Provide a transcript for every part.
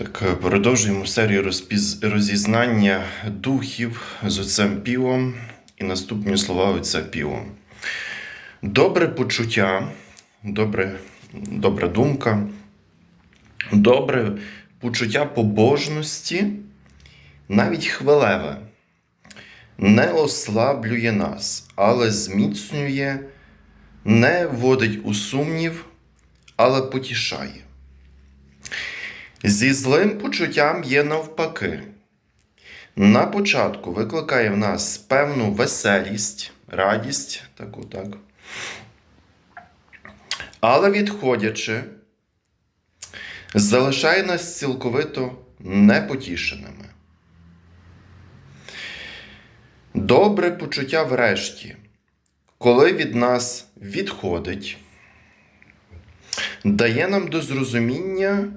Так, е, продовжуємо серію розпіз... розізнання духів з отцем Півом і наступні слова отця Піво. Добре почуття, добре, добра думка, добре почуття побожності, навіть хвилеве, не ослаблює нас, але зміцнює, не вводить у сумнів, але потішає. Зі злим почуттям є навпаки. На початку викликає в нас певну веселість, радість, таку, так. Але відходячи, залишає нас цілковито непотішеними. Добре почуття врешті, коли від нас відходить, дає нам до зрозуміння,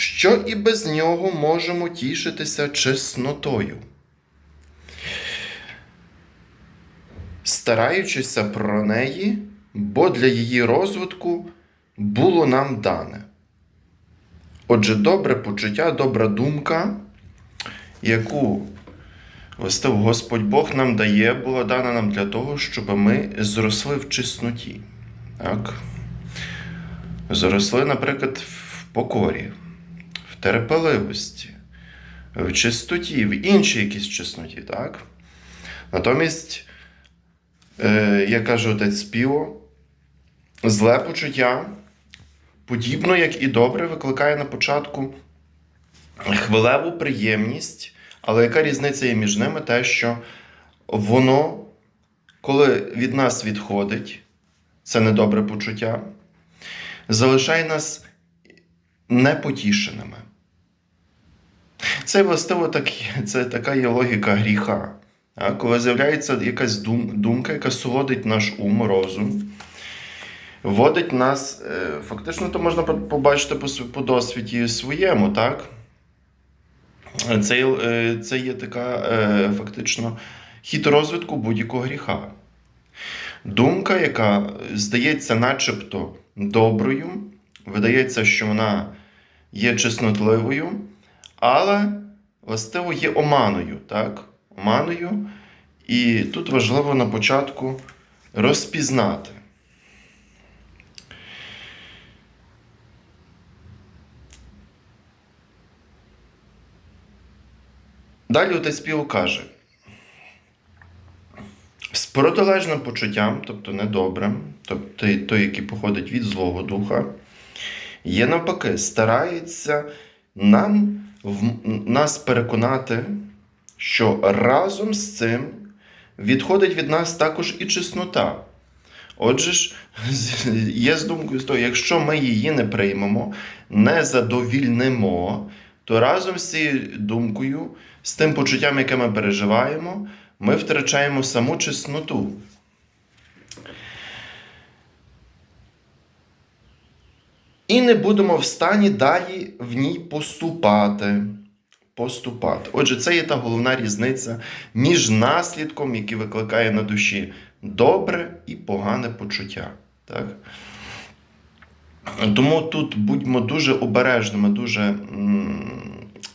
що і без нього можемо тішитися чеснотою. Стараючися про неї, бо для її розвитку було нам дане. Отже, добре почуття, добра думка, яку властив Господь Бог нам дає, була дана нам для того, щоб ми зросли в чесноті. Так? Зросли, наприклад, в покорі, терпеливості, в чистоті, в іншій якійсь чесноті. Так? Натомість, е, як каже отець Піо, зле почуття, подібно як і добре, викликає на початку хвилеву приємність, але яка різниця є між ними? Те, що воно, коли від нас відходить, це недобре почуття, залишає нас непотішеними. Це властиво так, це така є логіка гріха. А Коли з'являється якась дум, думка, яка солодить наш ум, розум, вводить нас, е, фактично, то можна побачити по, по досвіді своєму, так? Це, е, це є така е, фактично хід розвитку будь-якого гріха. Думка, яка здається начебто доброю, видається, що вона є чеснотливою, але властиво є оманою. Так? Оманою. І тут важливо на початку розпізнати. Далі отець Піо каже: з протилежним почуттям, тобто недобрим, тобто той, який походить від Злого Духа, є навпаки, старається нам, нас переконати, що разом з цим відходить від нас також і чеснота. Отже ж, є з думкою того, якщо ми її не приймемо, не задовільнимо, то разом з цією думкою, з тим почуттям, яке ми переживаємо, ми втрачаємо саму чесноту. І не будемо в стані далі в ній поступати. Поступати. Отже, це є та головна різниця між наслідком, який викликає на душі добре і погане почуття. Так? Тому тут будьмо дуже обережними, дуже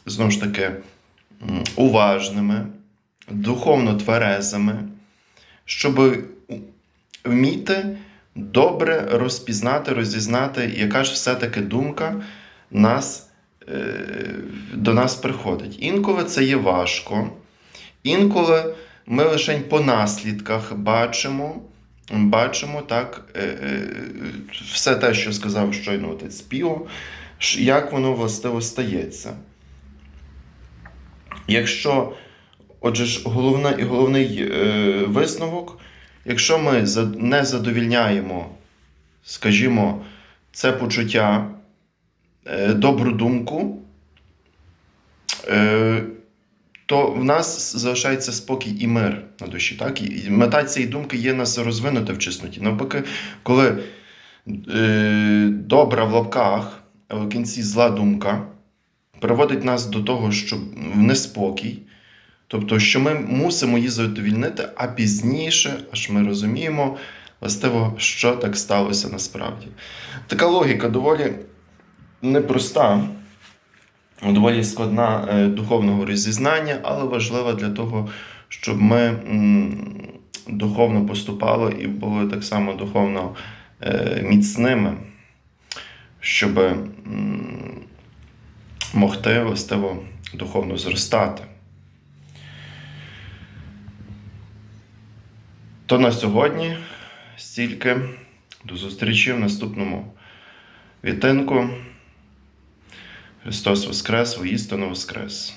знову ж таки уважними, духовно тверезими, щоб вміти добре розпізнати, розізнати, яка ж все-таки думка нас, е, до нас приходить. Інколи це є важко, інколи ми лише по наслідках бачимо. Бачимо так, е, е, все те, що сказав щойно отець Піо, як воно властиво стається. Якщо, отже ж, головний е, висновок, якщо ми не задовільняємо, скажімо, це почуття, е, добру думку, е, то в нас залишається спокій і мир на душі. Так? І мета цієї думки є нас розвинути в чесноті. Навпаки, коли е, добра в лапках, а в кінці зла думка приводить нас до того, що в неспокій, тобто, що ми мусимо її задовільнити, а пізніше, аж ми розуміємо, властиво, що так сталося насправді. Така логіка доволі непроста. доволі складна е, духовного розізнання, але важлива для того, щоб ми духовно поступали і були так само духовно е, міцними, щоб могти властиво духовно зростати. То на сьогодні стільки. До зустрічі в наступному вітинку. Христос Воскрес, воістину Воскрес!